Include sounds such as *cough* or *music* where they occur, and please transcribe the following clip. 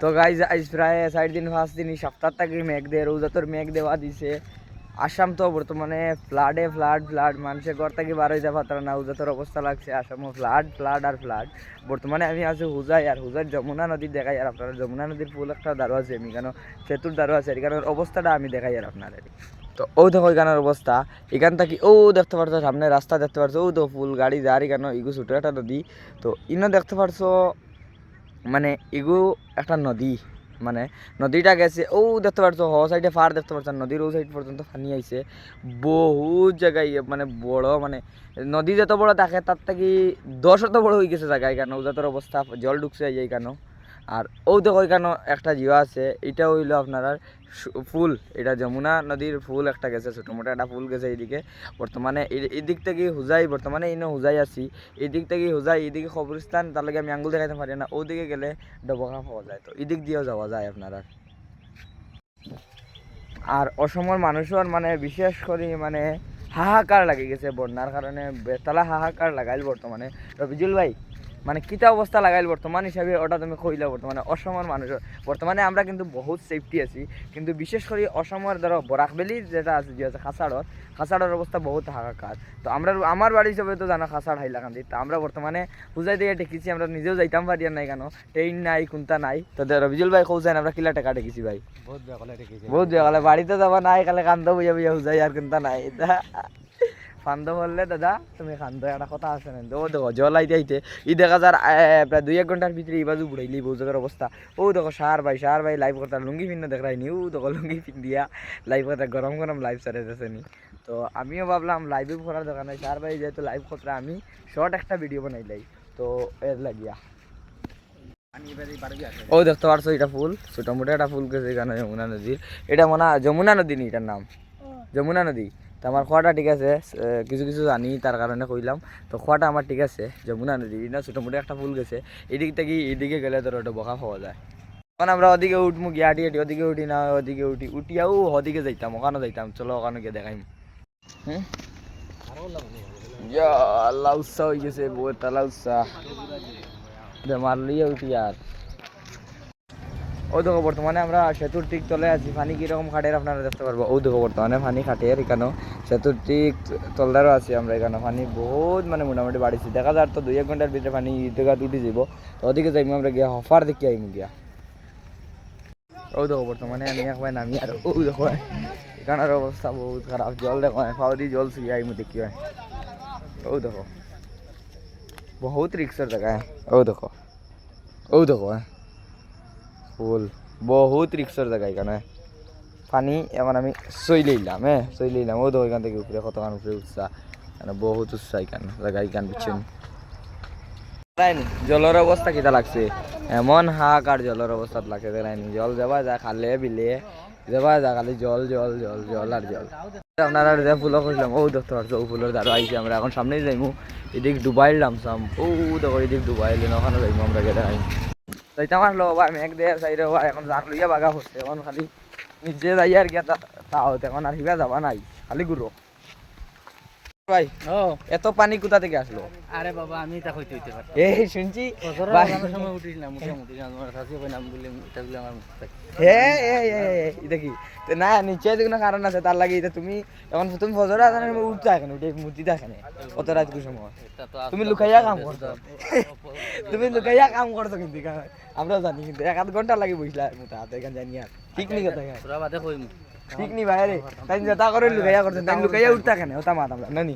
তো গাইজ আজ প্রায় চার দিন, পাঁচ দিন সপ্তাহ থাকি মেঘ দিয়ে, রৌজাতর মেঘ দেওয়া দিছে। আসাম তো বর্তমানে ফ্লাডে ফ্লাড ফ্লাড মানুষের ঘর থেকে বার হইতে পারতারা না হুজাতর অবস্থা লাগছে আসামও ফ্লাড ফ্লাড আর ফ্লাড বর্তমানে আমি আছি হুজাই, আর হুজার যমুনা নদী দেখাই আর আপনারা যমুনা নদীর ফুল একটা দারো আছে আমি কেন সেতুর দারো আছে এখানের অবস্থাটা আমি দেখাই আর আপনার তো ও দেখো এখানের অবস্থা, এখান থেকে ও দেখতে পারছ, সামনে রাস্তা দেখতে পারছ, ও তো ফুল গাড়ি, যার এখানে ইগু ছোটো একটা নদী। তো ইনো দেখতে পারছ মানে এগো একটা নদী মানে নদীটা গেছে ও দেখতে পারছ, হ সাইডে ফার দেখতে পারছ, নদীর ও সাইড পর্যন্ত পানি আইছে। বহু জায়গায় ইয়ে মানে বড় মানে নদী যত বড় থাকে, তার থেকে দশ অত বড় হয়ে গেছে জায়গায় কেন ওজাতর অবস্থা, জল ঢুকছে এই কেন আর ও দেখো এখানে একটা জিও আছে, এটা হইল আপনার ফুল, এটা যমুনা নদীর ফুল একটা গেছে ছোটো, মোটো একটা ফুল গেছে এইদিকে। বর্তমানে এদিক থেকে হুজাই, বর্তমানে ইনো হুজাই আছি এদিক থেকে হুজাই এদিকে খবরস্থান তার লগে আমি আঙ্গুল দেখাইতে পারি না, ওদিকে গেলে ডবকা পাওয়া যায় তো এদিক দিয়েও যাওয়া যায় আপনার আর। অসমের মানুষের মানে বিশেষ করে মানে হাহাকার লাগে গেছে বন্যার কারণে বেতালা হাহাকার লাগাইল বর্তমানে রবিজুল ভাই মানে কিতা অবস্থা লাগাইল বর্তমান হিসাবে ওটা তুমি কইলা বর্তমানে। অসমের মানুষের বর্তমানে আমরা কিন্তু বহুত সেফটি আছি। কিন্তু বিশেষ করে অসমের ধরো বরাকবেলি যেটা আছে যে আছে খাসাড়র খাসাড়ের অবস্থা বহুত হাহাকার তো আমরা আমার বাড়ি হিসাবে তো জানো খাসাড় হাইলাকান্দি। তো আমরা বর্তমানে পূজায় দিয়ে টেকেছি আমরা নিজেও যাইতাম পারি আর নাই কেন। ট্রেন নাই কোনটা নাই। তো রবিজুল ভাই কৌছেন আমরা কিলা টাকা টেকেছি ভাই। বহুত বেয়া কলে রেখেছে বহুত বেয়া বাড়িতে যাবা নাই কালে কান্দ বুঝা বুঝা হুজাই আর কোনটা নাই। *laughs* ফান্দ বললে দাদা তুমি খান্দ একটা কথা আছে না ও দেখো জল আইতে আইতে ই দেখা যার প্রায় দুই এক ঘণ্টার ভিতরে এই বাজু বুড়াইলি বউ অবস্থা। ও দেখো সার ভাই সার ভাই লাইভ করতে লুঙ্গি পিন্ন দেখাই নি। ও দেখো লুঙ্গি পিন্দিয়া লাইভ করতে গরম গরম লাইভ সারে যাচ্ছে নি। তো আমিও ভাবলাম লাইভে করার দোকান নাই। সার ভাই যেহেতু লাইভ করতে আমি শর্ট একটা ভিডিও বানাইলাই তো এর লাগিয়া। ও দেখতে পারছ এটা ফুল। ছোট মোটো একটা ফুল গেছে এখানে যমুনা নদীর। এটা মনে হয় যমুনা নদী নি এটার নাম? যমুনা নদী? তো আমার খোয়াটা ঠিক আছে কিছু কিছু জানি, তার কারণে কইলাম। তো খোয়াটা আমার ঠিক আছে, যমুনা নদী ছোট মোটো একটা ফুল গেছে। এদিক থেকে এদিকে গেলে তোর ওটা বকা পাওয়া যায়। তখন আমরা ওদিকে উঠমু, গিয়ে হাঁটি হাঁটি ওদিকে উঠি, না ওদিকে উঠি। উঠিয়াও ওদিকে যাইতাম, ওখানে যাইতাম। চলো ওখানে গিয়ে দেখাইম হুম? আল্লাহ উৎসাহ হয়ে গেছে বউয়ের তালা উৎসাহ। মারলিয়ে উঠি আর। ও দেখো বর্তমানে আমরা সেতুর ঠিক তলে আছি। পানি কীরকম খাটের আপনারা দেখতে পারব। ও দেখো বর্তমানে পানি খাটের এখানেও সেতুর ঠিক তলদারও আছি আমরা এখানে। পানি বহুত মানে মোটামুটি বাড়িছি। দেখা যার তো দুই এক ঘণ্টার ভিতরে পানি দেখা উঠে যাব তো ওদিকে যাইম আমরা গিয়া, হফার দেখি আইম গিয়া। ও দেখো বর্তমানে আমি একবার নামি আর ও দেখো এখানের অবস্থা বহুত খারাপ। জল দেখো ফাউরি জল শুয়ে আইম দেখি হয়। ও দেখো বহুত রিক্সের জায়গা ও দেখো ও দেখো হ্যাঁ। ফুল। বহুত রিক্সের জায়গা এখানে পানি এখন আমি সই লইলাম হ্যাঁ সই লইলাম। ও দেখো এখান থেকে উপরে কতক্ষণ উপরে উঠছা। মানে বহুত উৎসাহ এখান জায়গা এখান দেখায়নি জলের অবস্থা কিটা লাগছে? এমন হাহাকার জলের অবস্থা লাগছে দেখায়নি জল যাবা যা, খালে বিলে। যাবা যা, খালি জল জল জল জল আর জল। আপনারা যে ফুল কইলাম ও দেখতে পারছ ও ফুলের দ্বারা আইছি, আমরা এখন সামনেই যাইমু। এদিক ডুবাইল নামছাম ও দেখো, এদিক ডুবাইল ওখানে যাইমু আমরা গেলে আইম যাইতাম আসলো ভাই মেঘ দেয়ার সাইডে ভাই এখন জার লইয়া বাগা হচ্ছে, এখন খালি নিজে যাই আর গিয়া তাও এখন আর হিবা যাবা নাই, খালি ঘুরো। ভাই এত পানি কোথা থেকে আসলো? আরে বাবা আমি তা হইতে হইতে পারি এই শুনছি। সময় উঠিছিলাম মোটামুটি আমার শাশি ভাই নাম বললে এটা বলে আমার মুখ থাকে হে এ এ এটা কি না নিশ্চয় কোনো কারণ আছে তার লাগে এটা তুমি এখন তুমি ফজর সময় উঠতে এখানে উঠে মূর্তিটা এখানে কত রাত সময়। তুমি লুকাইয়া কাম করছ। তুমি লুকাইয়া কাম করছ কিন্তু। আমরাও জানি কিন্তু এক আধ ঘণ্টা লাগে বুঝলা মোটা হাতে এখানে জানি আর। ঠিক নি কথা ঠিক নি বাইরে তাই যেটা করে লুকাইয়া করছেন, তাই লুকাইয়া উঠতা কেন? ওটা মাত আমরা নানি?